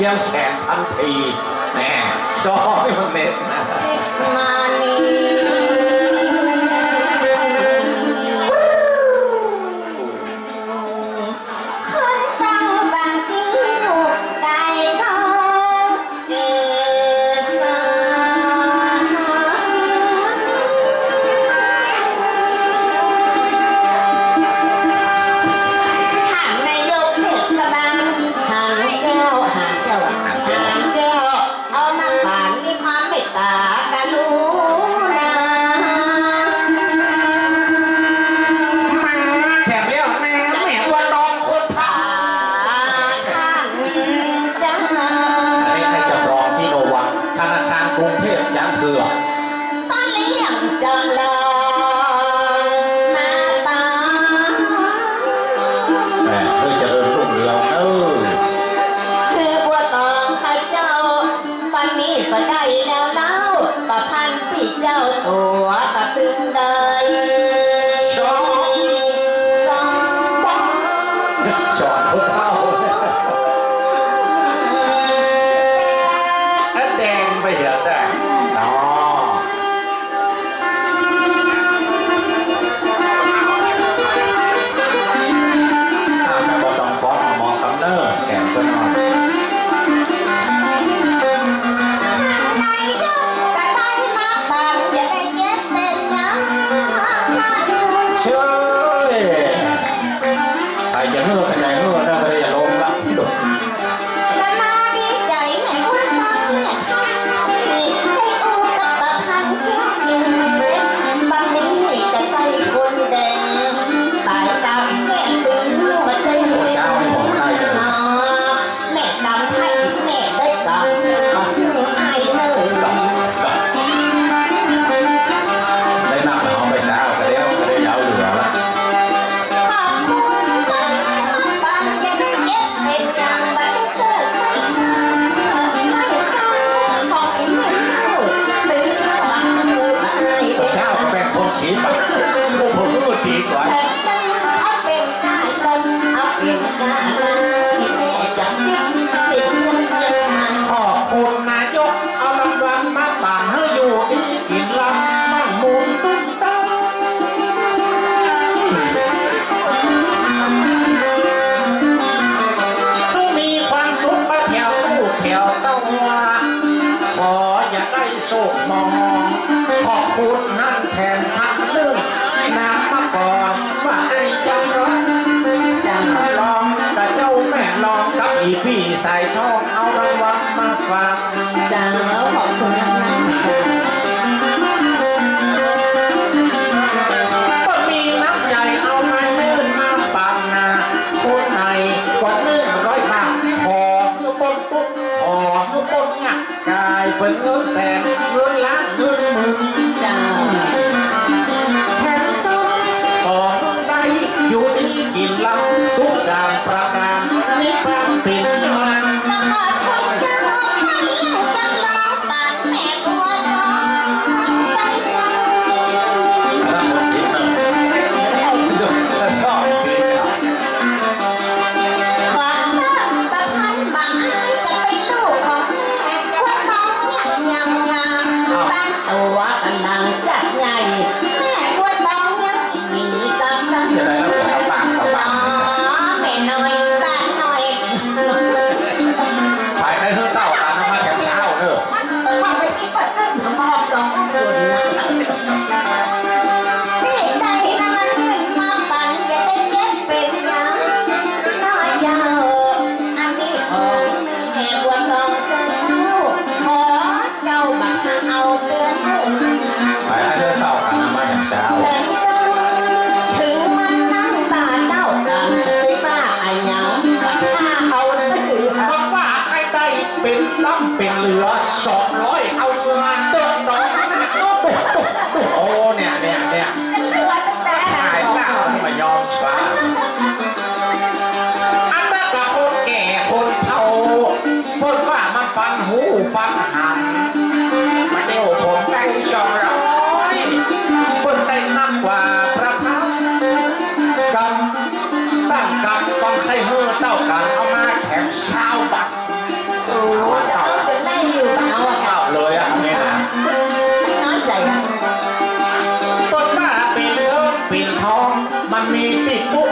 เกียงแสนพันปีแน่ซอยมันเน็ตนะสิบมานี แม่เธอจริรุ่งรืองเออคือบัวตองข้เจ้าปันนี้ก็ได้แล้วเล่าประพันธ์พี่เจ้าตัวประตึงได้ ได้โศกมอง ขอบคุณนั่นแผนทางเรื่องน้ำมาก่อนว่าไอ้จังร้อนจังร้องแต่เจ้าแม่ลองกับอีพี่ส่ยทองเอารางวัลมาฝากจังร้อวขอบคุณนั่นคนไหนกดเนื่อร้อยห้าขอเคือปนปุ๊บขอคือปนี่ย กายเป็นเงื้อแสนเงื้อล้านเงื้อหมื่น ตั้ำเป็นเหลือสองร้อยเอาเงินเดิมน้องโอ้เนี่ยเนี่ยเนี่ยหายหน้าไมายอมฟังอันนั้นก็คนแก่คนเฒ่าคนว่ามันปันหูปันหันมาเดียวผมได้ชองร้อยคนได้นักกว่าพระพักกำตั้งกำฟังใครเฮ่อเต้ากันเอามาแข่งซา มันมีติดปุ๊บ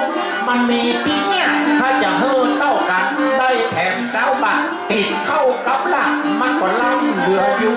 มันมีติดเนี่ย ถ้าจะเฮ้อเต้ากัน ได้แถมสาวบักติดเข้ากับหลักมันก็ลั่เดืออยู่